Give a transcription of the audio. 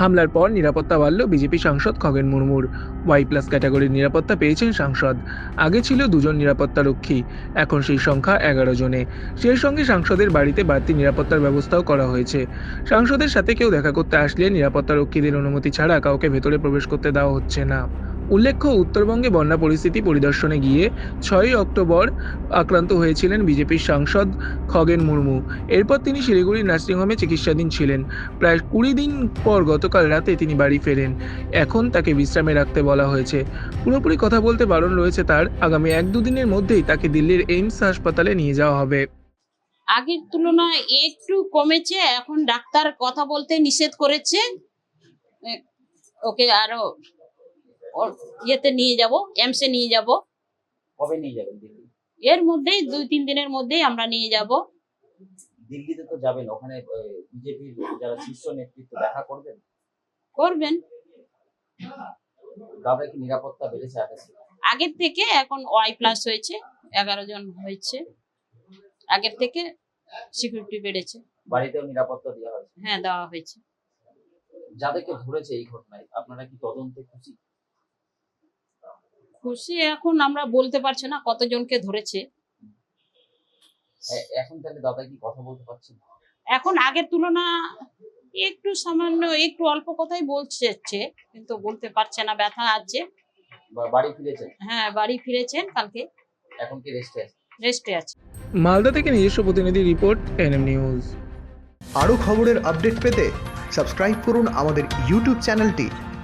হামলার পর নিরাপত্তা বাড়ল বিজেপি সাংসদ খগেন মুর্মুর। ওয়াই প্লাস ক্যাটাগরির নিরাপত্তা পেয়েছেন সাংসদ। আগে ছিল দুজন নিরাপত্তা রক্ষী, এখন সেই সংখ্যা এগারো জনে। সেই সঙ্গে সাংসদের বাড়িতে বাড়তি নিরাপত্তার ব্যবস্থাও করা হয়েছে। সাংসদের সাথে কেউ দেখা করতে আসলে নিরাপত্তা রক্ষীদের অনুমতি ছাড়া কাউকে ভেতরে প্রবেশ করতে দেওয়া হচ্ছে না। উল্লেখ্য, উত্তরবঙ্গে বন্যা পরিস্থিতি পরিদর্শনে গিয়ে ছয়ই অক্টোবর আক্রান্ত হয়েছিলেন বিজেপির সাংসদ খগেন মুর্মু। এরপর তিনি শিলিগুড়ির নার্সিংহোমে চিকিৎসাধীন ছিলেন। প্রায় কুড়ি দিন পর গতকাল রাতে তিনি বাড়ি ফেরেন। এখন তাকে বিশ্রামে রাখতে বলা হয়েছে। পুরোপুরি কথা বলতে বারণ রয়েছে তার। আগামী এক দুদিনের মধ্যেই তাকে দিল্লির এইমস হাসপাতালে নিয়ে যাওয়া হবে। আগের তুলনায় একটু কমেছে, এখন ডাক্তার কথা বলতে নিষেধ করেছে। ওকে আরও ইয়েতে নিয়ে যাব এমসে নিয়ে যাব। কবে নিয়ে যাবেন দিল্লি? এর মধ্যেই দুই তিন দিনের মধ্যেই আমরা নিয়ে যাব। দিল্লিতে তো যাবেন ওখানে বিজেপির যারা শীর্ষ নেতৃত্ব দেখা করবেন? করবেন। তাদের কি নিরাপত্তা বেড়েছে আগে আগের থেকে এখন ওয়াই প্লাস হয়েছে এগারো জন হয়েছে। আগের থেকে সিকিউরিটি বেড়েছে। বাড়িতেও নিরাপত্তা দেওয়া হয়েছে? হ্যাঁ দেওয়া হয়েছে। যাদেরকে ধরেছে এই ঘটনায় আপনারা কি তদন্তে খুশি? খুশি এখন আমরা বলতে পারছি না কতজনকে ধরেছে। এখন তাহলে দাদা কি কথা বলতে পারছেন এখন আগের তুলনা একটু সামান্য একটু অল্প কথাই বলছে কিন্তু বলতে পারছে না ব্যথা আছে। বাড়ি ফিরেছেন হ্যাঁ বাড়ি ফিরেছেন কালকে। এখন কি রেস্টে আছে? রেস্টে আছে। মালদা থেকে নিজস্ব প্রতিনিধি রিপোর্ট এনএম নিউজ আরও খবরের আপডেট পেতে সাবস্ক্রাইব করুন আমাদের ইউটিউব চ্যানেলটি